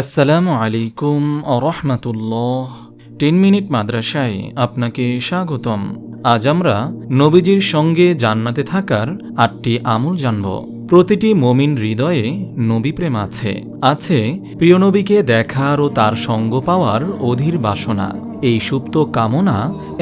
আসসালামু আলাইকুম রহমতুল্লাহ। Ten minute মাদ্রাসায় আপনাকে স্বাগতম। আজ আমরা নবীজির সঙ্গে জান্নাতে থাকার আটটি আমল জানব। প্রতিটি মমিন হৃদয়ে নবী প্রেম আছে। আছে প্রিয় নবীকে দেখার ও তার সঙ্গ পাওয়ার অধীর বাসনা। এই সুপ্ত কামনা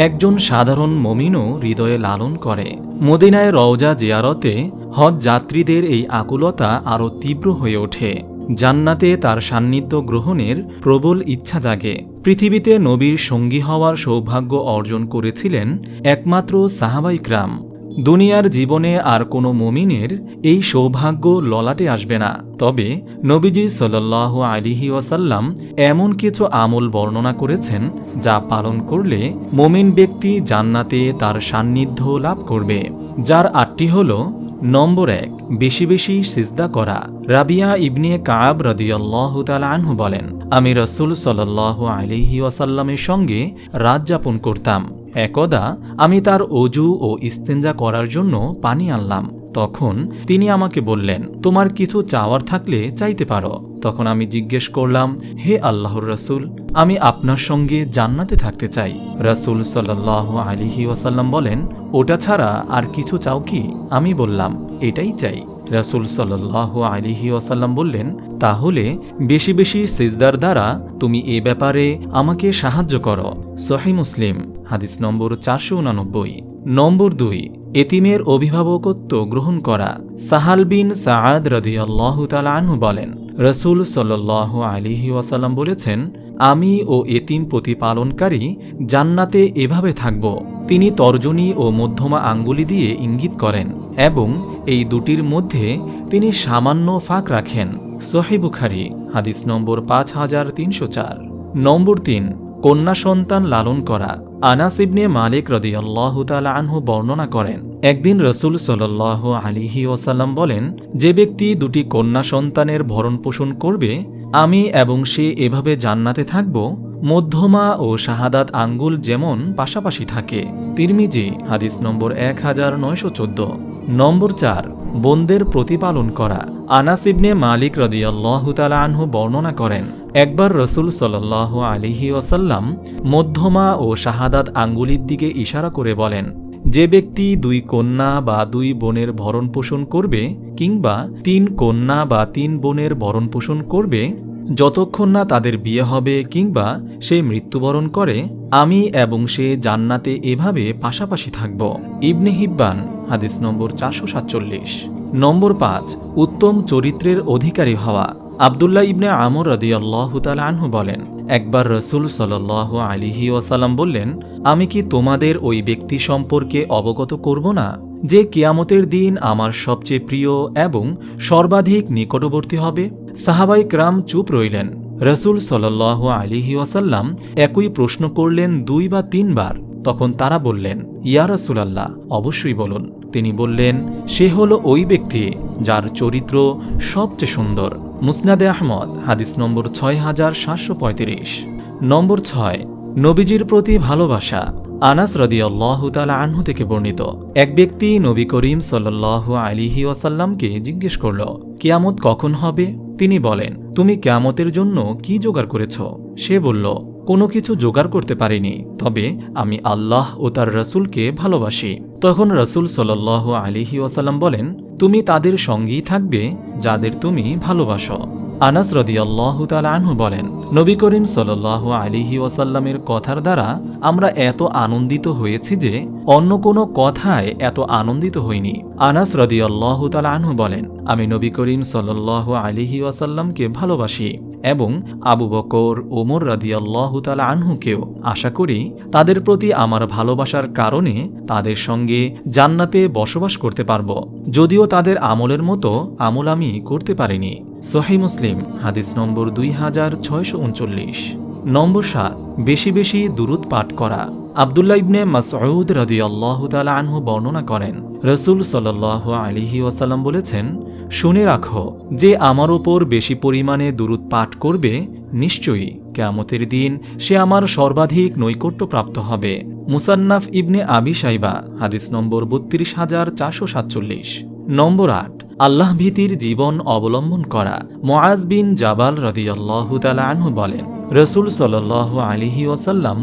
একজন সাধারণ মমিনও হৃদয়ে লালন করে। মদিনায় রওজা জিয়ারতে হজ যাত্রীদের এই আকুলতা আরও তীব্র হয়ে ওঠে। জান্নাতে তার সান্নিধ্য গ্রহণের প্রবল ইচ্ছা জাগে। পৃথিবীতে নবীর সঙ্গী হওয়ার সৌভাগ্য অর্জন করেছিলেন একমাত্র সাহাবাইকরাম দুনিয়ার জীবনে আর কোনো মমিনের এই সৌভাগ্য ললাটে আসবে না। তবে নবীজি সাল্লাহ আলিহি ওয়াসাল্লাম এমন কিছু আমল বর্ণনা করেছেন যা পালন করলে মমিন ব্যক্তি জান্নাতে তার সান্নিধ্য লাভ করবে। যার আটটি হল নম্বর এক, বেশি বেশি সিজদা করা। রাবিয়া ইবনে কাব রদিয়াল্লাহ আনহু বলেন, আমি রসুল সাল্লাহ আলিহি ওয়াসাল্লামের সঙ্গে রাত যাপন করতাম। একদা আমি তার অজু ও ইস্তেঞ্জা করার জন্য পানি আনলাম। তখন তিনি আমাকে বললেন, তোমার কিছু চাওয়ার থাকলে চাইতে পারো। তখন আমি জিজ্ঞেস করলাম, হে আল্লাহর রসুল, আমি আপনার সঙ্গে জান্নাতে থাকতে চাই। রসুল সাল্লাহ আলিহি ওয়াসাল্লাম বলেন, ওটা ছাড়া আর কিছু চাও কি? আমি বললাম, এটাই চাই। রাসুল সাল্লাহ আলিহি ওয়াসাল্লাম বললেন, তাহলে বেশি বেশি সিজদার দ্বারা তুমি এ ব্যাপারে আমাকে সাহায্য করো। সহি মুসলিম, হাদিস নম্বর চারশো উনানব্বই। নম্বর দুই এতিমের অভিভাবকত্ব গ্রহণ করা সাহাল বিন সাআদ রদিয়াল্লাহ আনহু বলেন, রসুল সাল্লাহ আলিহি ওয়াসাল্লাম বলেছেন, আমি ও এতিম প্রতিপালনকারী জান্নাতে এভাবে থাকব। তিনি তর্জনী ও মধ্যমা আঙ্গুলি দিয়ে ইঙ্গিত করেন এবং এই দুটির মধ্যে তিনি সামান্য ফাঁক রাখেন। সোহেবুখারি হাদিস নম্বর পাঁচ হাজার তিনশো চার। নম্বর তিন, কন্যা সন্তান লালন করা। আনাস ইবনে মালিক রদিয়াল্লাহ তালা আনহু বর্ণনা করেন, একদিন রসুল সাল্লাহ আলিহি ওসাল্লাম বলেন, যে ব্যক্তি দুটি কন্যা সন্তানের ভরণ পোষণ করবে, আমি এবং সে এভাবে জান্নাতে থাকব, মধ্যমা ও শাহাদাত আঙ্গুল যেমন পাশাপাশি থাকে। তিরমিজি, হাদিস নম্বর এক হাজার নয়শো চোদ্দ। নম্বর চার, বোনদের প্রতিপালন করা। আনাস ইবনে মালিক রদিয়াল্লাহ তালা আনহু বর্ণনা করেন, একবার রসুল সাল্লাহ আলিহি ওসাল্লাম মধ্যমা ও শাহাদাত আঙ্গুলির দিকে ইশারা করে বলেন, যে ব্যক্তি দুই কন্যা বা দুই বোনের ভরণ পোষণ করবে কিংবা তিন কন্যা বা তিন বোনের ভরণ পোষণ করবে, যতক্ষণ না তাদের বিয়ে হবে কিংবা সে মৃত্যুবরণ করে, আমি এবং সে জান্নাতে এভাবে পাশাপাশি থাকব। ইবনে হিব্বান, হাদিস নম্বর চারশো সাতচল্লিশ। নম্বর পাঁচ, উত্তম চরিত্রের অধিকারী হওয়া। আবদুল্লাহ ইবনে আমর রদিয়াল্লাহ আনহু বলেন, একবার রসুল সাল্লাহ আলিহি ওয়াসাল্লাম বললেন, আমি কি তোমাদের ওই ব্যক্তি সম্পর্কে অবগত করব না, যে কিয়ামতের দিন আমার সবচেয়ে প্রিয় এবং সর্বাধিক নিকটবর্তী হবে সাহাবাই ক্রাম চুপ রইলেন। রসুল সাল্লাহ আলিহি ওয়াসাল্লাম একই প্রশ্ন করলেন দুই বা তিনবার। তখন তারা বললেন, ইয়া রসুলাল্লাহ, অবশ্যই বলুন। তিনি বললেন, সে হল ওই ব্যক্তি যার চরিত্র সবচেয়ে সুন্দর। মুসনাদে আহমদ, হাদিস নম্বর ছয় হাজার সাতশো পঁয়ত্রিশ। নম্বর ছয়, নবীজির প্রতি ভালোবাসা। আনাস রদিয়াল্লাহ তালা আনহু থেকে বর্ণিত। এক ব্যক্তি নবী করিম সাল্লাহ আলিহি ওয়াসাল্লামকে জিজ্ঞেস করল, কিয়ামত কখন হবে? তিনি বলেন, তুমি কিয়ামতের জন্য কি জোগাড় করেছ? সে বলল কোনো কিছু জোগাড় করতে পারিনি, তবে আমি আল্লাহ ও তার রসুলকে ভালোবাসি। তখন রসুল সাল্লাহ আলিহি ওয়াসাল্লাম বলেন, তুমি তাদের সঙ্গেই থাকবে যাদের তুমি ভালোবাসো। আনাস রদিয়াল্লাহ আনহু বলেন, নবী করিম সাল্লাহ আলিহি ওয়াসাল্লামের কথার দ্বারা আমরা এত আনন্দিত হয়েছি যে অন্য কোনো কথায় এত আনন্দিত হইনি। আনাস রদি রদিয়াল্লাহ আনহু বলেন, আমি নবী করিম সাল্লাহ আলিহি ওয়াসাল্লামকে ভালোবাসি। এবং আবু বকর, ওমর রাদিয়াল্লাহ তালা আনহুকেও আশা করি তাদের প্রতি আমার ভালোবাসার কারণে তাদের সঙ্গে জান্নাতে বসবাস করতে পারব। যদিও তাদের আমলের মতো আমল আমি করতে পারিনি। সোহাই মুসলিম, হাদিস নম্বর দুই হাজার ছয়শো উনচল্লিশ। নম্বর সাত, বেশি বেশি দুরুদ পাঠ করা। আবদুল্লা ইবনে মাসউদ রদি আল্লাহ তালা আনহু বর্ণনা করেন, রসুল সাল্লাহ আলিহি ওয়াসাল্লাম বলেছেন শুনে রাখো, যে আমার ওপর বেশি পরিমাণে দুরুদ পাঠ করবে, নিশ্চয়ই কেয়ামতের দিন সে আমার সর্বাধিক নৈকট্যপ্রাপ্ত হবে। মুসান্নাফ ইবনে আবি সাইবা হাদিস নম্বর বত্রিশ হাজার চারশো সাতচল্লিশ। নম্বর আট আল্লাহ ভীতির জীবন অবলম্বন করা। মোয়াজ বিন জাবাল রদিয়াল্লাহু আনহু বলেন, রসুল সাল্লাহ আলিহি ওসাল্লাম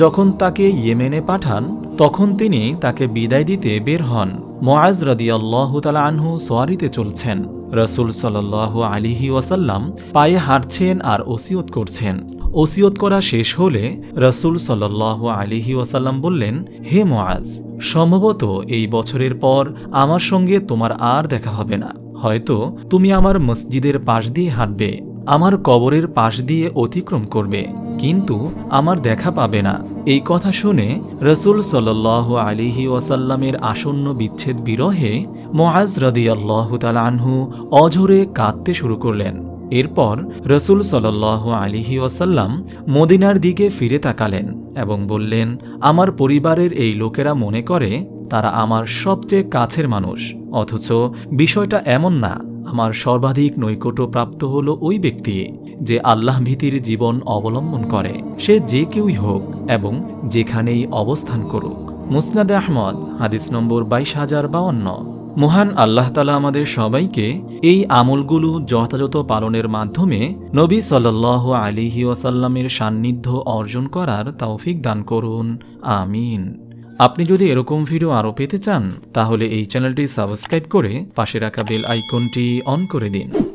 যখন তাকে ইয়েমেনে পাঠান, তখন তিনি তাকে বিদায় দিতে বের হন। মোয়াজ রদিয়াল্লাহু তালা আনহু সোয়ারিতে চলছেন। রসুল সাল্লাহ আলিহি ওয়াসাল্লাম পায়ে হাঁটছেন আর ওসিয়ত করছেন। ওসিয়ত করা শেষ হলে রসুল সাল্লাহ আলিহি ওয়াসাল্লাম বললেন, হে মোয়াজ সম্ভবত এই বছরের পর আমার সঙ্গে তোমার আর দেখা হবে না। হয়তো তুমি আমার মসজিদের পাশ দিয়ে হাঁটবে, আমার কবরের পাশ দিয়ে অতিক্রম করবে, কিন্তু আমার দেখা পাবে না। এই কথা শুনে রসুল সাল্লাহ আলিহি ওয়াসাল্লামের আসন্ন বিচ্ছেদ বিরহে মোয়াজ রদিয়াল্লাহ আনহু অঝরে কাঁদতে শুরু করলেন। এরপর রসুল সাল্লাহ আলিহি ওয়াসাল্লাম মদিনার দিকে ফিরে তাকালেন এবং বললেন, আমার পরিবারের এই লোকেরা মনে করে, তারা আমার সবচেয়ে কাছের মানুষ, অথচ বিষয়টা এমন না, আমার সর্বাধিক নৈকট্য প্রাপ্ত হল ওই ব্যক্তি, যে আল্লাহ ভীতির জীবন অবলম্বন করে, সে যে কেউই হোক এবং যেখানেই অবস্থান করুক। মুসনাদে আহমদ, হাদিস নম্বর বাইশ হাজার বাউন্ন। মহান আল্লাহ তালা আমাদের সবাইকে এই আমলগুলো যথাযথ পালনের মাধ্যমে নবী সাল্লাহ আলিহি ওয়াসাল্লামের সান্নিধ্য অর্জন করার তৌফিক দান করুন। আমিন। আপনি যদি এরকম ভিডিও আরও পেতে চান, তাহলে এই চ্যানেলটি সাবস্ক্রাইব করে পাশে রাখা বেল আইকনটি অন করে দিন।